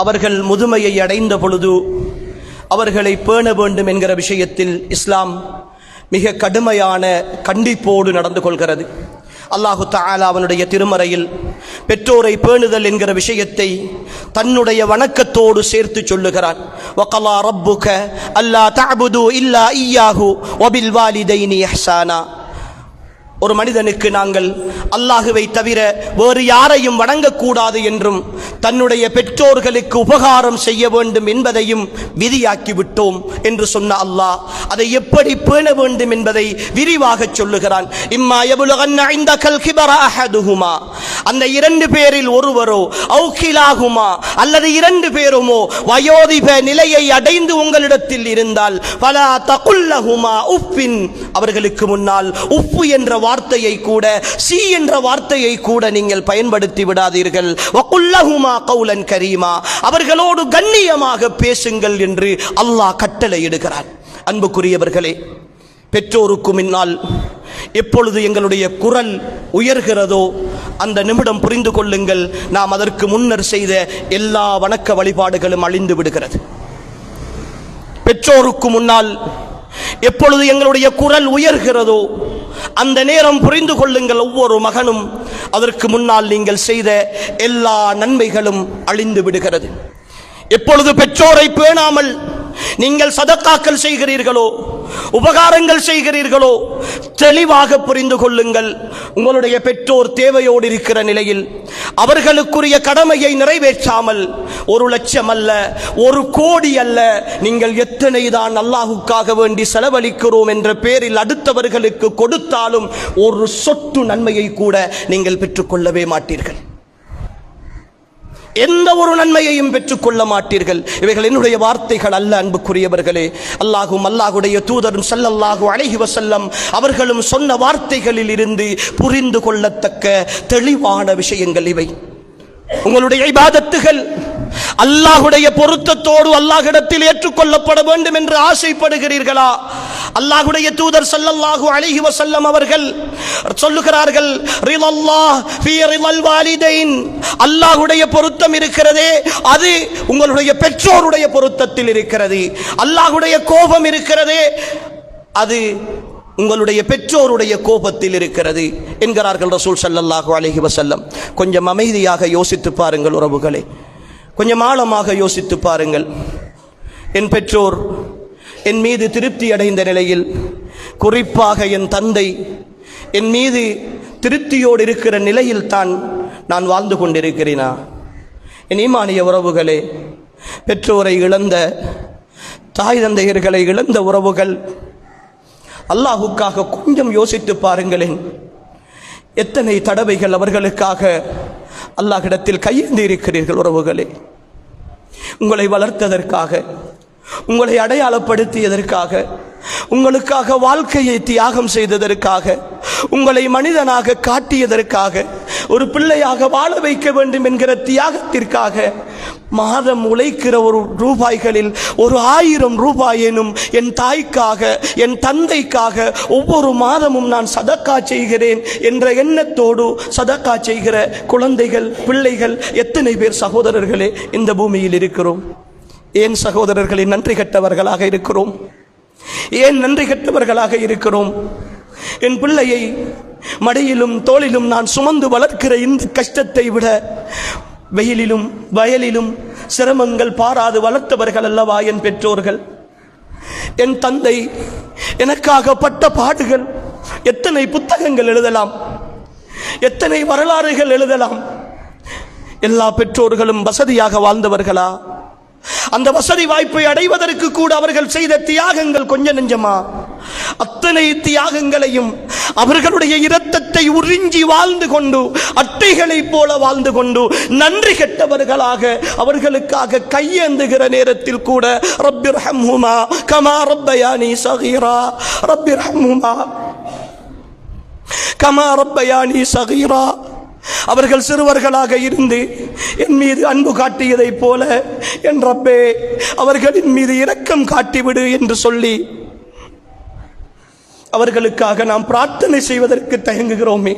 அவர்கள் முதுமையை அடைந்த பொழுது அவர்களை பேண வேண்டும் என்கிற விஷயத்தில் இஸ்லாம் மிக கடுமையான கண்டிப்போடு நடந்து கொள்கிறது. அல்லாஹு தாலா அவனுடைய திருமறையில் பெற்றோரை பேணுதல் என்கிற விஷயத்தை தன்னுடைய வணக்கத்தோடு சேர்த்து சொல்லுகிறான். வகலா ரப்புக அல்லா தாபுது இல்லா ஈயாஹு வபில் வாலிதைனி ஹசானா ஒரு மனிதனுக்கு நாங்கள் அல்லாஹுவை தவிர வேறு யாரையும் வணங்கக்கூடாது என்றும் தன்னுடைய பெற்றோர்களுக்கு உபகாரம் செய்ய வேண்டும் என்பதையும் விதியாக்கி விட்டோம் என்று சொன்ன அல்லாஹ் அதை எப்படி பேண வேண்டும் என்பதை விரிவாக சொல்லுகிறான். இம்மா எவ்வளவு இந்தகல் அந்த இரண்டு பேரில் ஒருவரோ அவுகிலாகுமா அல்லது இரண்டு பேருமோ வயோதிப நிலையை அடைந்து உங்களிடத்தில் இருந்தால் பல தகுல்லகுமா உப்பின் அவர்களுக்கு முன்னால் உப்பு என்ற வார்த்தையை கூட சி என்ற வார்த்தையை கூட நீங்கள் பயன்படுத்தி விடாதீர்கள். வக்குல்லஹுமா கவுலன் கரீமா அவர்களோடு கண்ணியமாக பேசுங்கள் என்று அல்லாஹ் கட்டளையிடுகிறான் அன்புக்குரியவர்களே பெற்றோருக்கு முன்னால் எப்பொழுது எங்களுடைய குரல் உயர்கிறதோ அந்த நிமிடம் புரிந்து கொள்ளுங்கள். நாம் அதற்கு முன்னர் செய்த எல்லா வணக்க வழிபாடுகளும் அழிந்து விடுகிறது. பெற்றோருக்கு முன்னால் எப்பொழுது எங்களுடைய குரல் உயர்கிறதோ அந்த நேரம் புரிந்து கொள்ளுங்கள் ஒவ்வொரு மகனும். அதற்கு முன்னால் நீங்கள் செய்த எல்லா நன்மைகளும் அழிந்து விடுகிறது. எப்பொழுது பெற்றோரை பேணாமல் நீங்கள் சதக்காக்கள் செய்கிறீர்களோ உபகாரங்கள் செய்கிறீர்களோ தெளிவாக புரிந்து கொள்ளுங்கள். உங்களுடைய பெற்றோர் தேவையோடு இருக்கிற நிலையில் அவர்களுக்குரிய கடமையை நிறைவேற்றாமல் ஒரு லட்சம் அல்ல ஒரு கோடி அல்ல நீங்கள் எத்தனை தான் அல்லாஹுக்காக வேண்டி செலவழிக்கிறோம் என்ற பேரில் அடுத்தவர்களுக்கு கொடுத்தாலும் ஒரு சொட்டு நன்மையை கூட நீங்கள் பெற்றுக்கொள்ளவே மாட்டீர்கள். எந்த ஒரு நன்மையையும் பெற்றுக்கொள்ள மாட்டீர்கள். இவைகள் என்னுடைய வார்த்தைகள் அல்ல அன்புக்குரியவர்களே. அல்லாஹும் அல்லாஹுடைய தூதரும் சல்லல்லாஹு அழகி வசல்லம் அவர்களும் சொன்ன வார்த்தைகளில் இருந்து புரிந்து கொள்ளத்தக்க தெளிவான விஷயங்கள் இவை. உங்களுடைய இபாதத்துகள் அல்லாஹுடைய பொருத்தத்தோடு அல்லாஹிடத்தில் ஏற்றுக்கொள்ளப்பட வேண்டும் என்று ஆசைப்படுகிறீர்களா? அல்லாஹுடைய தூதர் சல்லல்லாஹு அலைஹி வசல்லம் அவர்கள் சொல்லுகிறார்கள் அல்லாஹுடைய பொருத்தம் இருக்கிறதே அது உங்களுடைய பெற்றோருடைய பொருத்தத்தில் இருக்கிறது. அல்லாஹுடைய கோபம் இருக்கிறதே அது உங்களுடைய பெற்றோருடைய கோபத்தில் இருக்கிறது என்கிறார்கள் ரசூல் சல்லல்லாஹு அழகி வசல்லம் கொஞ்சம் அமைதியாக யோசித்து பாருங்கள் உறவுகளே. கொஞ்சம் ஆழமாக யோசித்து பாருங்கள். என் பெற்றோர் என் மீது திருப்தி அடைந்த நிலையில் குறிப்பாக என் தந்தை என் மீது திருப்தியோடு இருக்கிற நிலையில் தான் நான் வாழ்ந்து கொண்டிருக்கிறேனா? என் ஈமானிய உறவுகளே பெற்றோரை இழந்த தாய் தந்தையர்களை இழந்த உறவுகள் அல்லாஹுக்காக கொஞ்சம் யோசித்து பாருங்களேன். எத்தனை தடவைகள் அவர்களுக்காக அல்லாஹிடத்தில் கையேந்தி இருக்கிறீர்கள் உறவுகளே. உங்களை வளர்த்ததற்காக உங்களை அடையாளப்படுத்தியதற்காக உங்களுக்காக வாழ்க்கையை தியாகம் செய்ததற்காக உங்களை மனிதனாக காட்டியதற்காக ஒரு பிள்ளையாக வாழ வைக்க வேண்டும் என்கிற தியாகத்திற்காக மாதம் உழைக்கிற ஒரு ரூபாய்களில் ஒரு ஆயிரம் ரூபாயேனும் என் தாய்க்காக என் தந்தைக்காக ஒவ்வொரு மாதமும் நான் சதக்கா செய்கிறேன் என்ற எண்ணத்தோடு சதக்கா செய்கிற குழந்தைகள் பிள்ளைகள் எத்தனை பேர் சகோதரர்களே இந்த பூமியில் இருக்கிறோம். ஏன் சகோதரர்களை நன்றி கட்டவர்களாக இருக்கிறோம்? ஏன் நன்றி கட்டவர்களாக இருக்கிறோம்? என் பிள்ளையை மடியிலும் தோளிலும் நான் சுமந்து வளர்க்கிற இந்த கஷ்டத்தை விட வெயிலிலும் வயலிலும் சிரமங்கள் பாராது வளர்த்தவர்கள் அல்லவா என் பெற்றோர்கள்? என் தந்தை எனக்காக பட்ட பாடுகள் எத்தனை புத்தகங்கள் எழுதலாம்? எத்தனை வரலாறுகள் எழுதலாம்? எல்லா பெற்றோர்களும் வசதியாக வாழ்ந்தவர்களா? அந்த வசதி வாய்ப்பை அடைவதற்கு கூட அவர்கள் செய்த தியாகங்கள் கொஞ்ச நெஞ்சமா? அத்தனை தியாகங்களையும் அவர்களுடைய இரத்தத்தை உறிஞ்சி வாழ்ந்து கொண்டு அட்டைகளைப் போல வாழ்ந்து கொண்டு நன்றி கெட்டவர்களாக அவர்களுக்காக கையேந்துகிற நேரத்தில் கூட ரப்பிர் ஹம்ஹுமா கமா ரப்பயானி சகீரா ரப்பிர் ஹம்ஹுமா கமா ரப்பயானி சகீரா. அவர்கள் சிறுவர்களாக இருந்து என் மீது அன்பு காட்டியதைப் போல என் ரப்பே அவர்களின் மீது இரக்கம் காட்டிவிடு என்று சொல்லி அவர்களுக்காக நாம் பிரார்த்தனை செய்வதற்கு தயங்குகிறோமே.